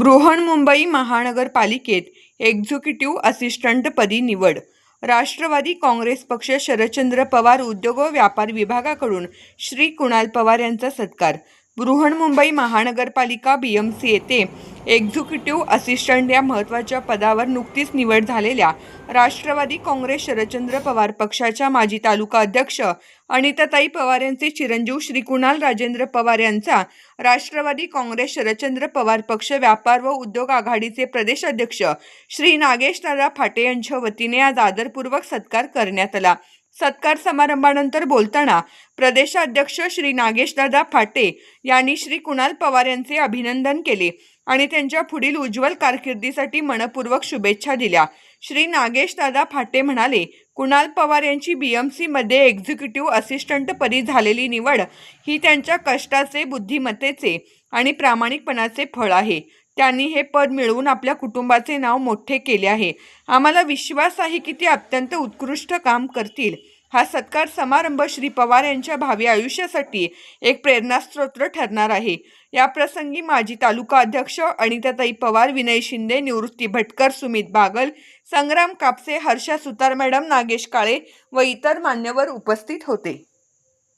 बृहन्मुंबई महानगरपालिकेत एक्झिक्युटिव्ह असिस्टंटपदी निवड. राष्ट्रवादी काँग्रेस पक्ष शरदचंद्र पवार उद्योग व व्यापार विभागाकडून श्री कुणाल पवार यांचा सत्कार. Brihanmumbai Mahanagarpalika B M C येथे एक्झिक्युटिव्ह असिस्टंट या महत्त्वाच्या पदावर नुकतीच निवड झालेल्या राष्ट्रवादी काँग्रेस शरदचंद्र पवार पक्षाच्या माजी तालुका अध्यक्ष अनिताताई पवार यांचे चिरंजीव श्री कुणाल राजेंद्र पवार यांचा राष्ट्रवादी काँग्रेस शरदचंद्र पवार पक्ष व्यापार व उद्योग आघाडीचे प्रदेश अध्यक्ष श्री नागेश दादा फाटे यांच्या वतीने आज आदरपूर्वक सत्कार करण्यात आला. सत्कार समारंभानंतर बोलताना प्रदेशाध्यक्ष श्री नागेशदादा फाटे यांनी श्री कुणाल पवार यांचे अभिनंदन केले आणि त्यांच्या पुढील उज्ज्वल कारकिर्दीसाठी मनपूर्वक शुभेच्छा दिल्या. श्री नागेशदादा फाटे म्हणाले कुणाल पवार यांची बी एम सीमध्ये एक्झिक्युटिव्ह असिस्टंटपदी झालेली निवड ही त्यांच्या कष्टाचे बुद्धिमत्तेचे आणि प्रामाणिकपणाचे फळ आहे. त्यांनी हे पद मिळवून आपल्या कुटुंबाचे नाव मोठे केले आहे. आम्हाला विश्वास आहे की ते अत्यंत उत्कृष्ट काम करतील. हा सत्कार समारंभ श्री पवार यांच्या भावी आयुष्यासाठी एक प्रेरणास्त्रोत ठरणार आहे. या प्रसंगी माजी तालुका अध्यक्ष अनिताताई पवार विनय शिंदे निवृत्ती भटकर सुमित बागल संग्राम कापसे हर्षा सुतार मॅडम नागेश काळे व इतर मान्यवर उपस्थित होते.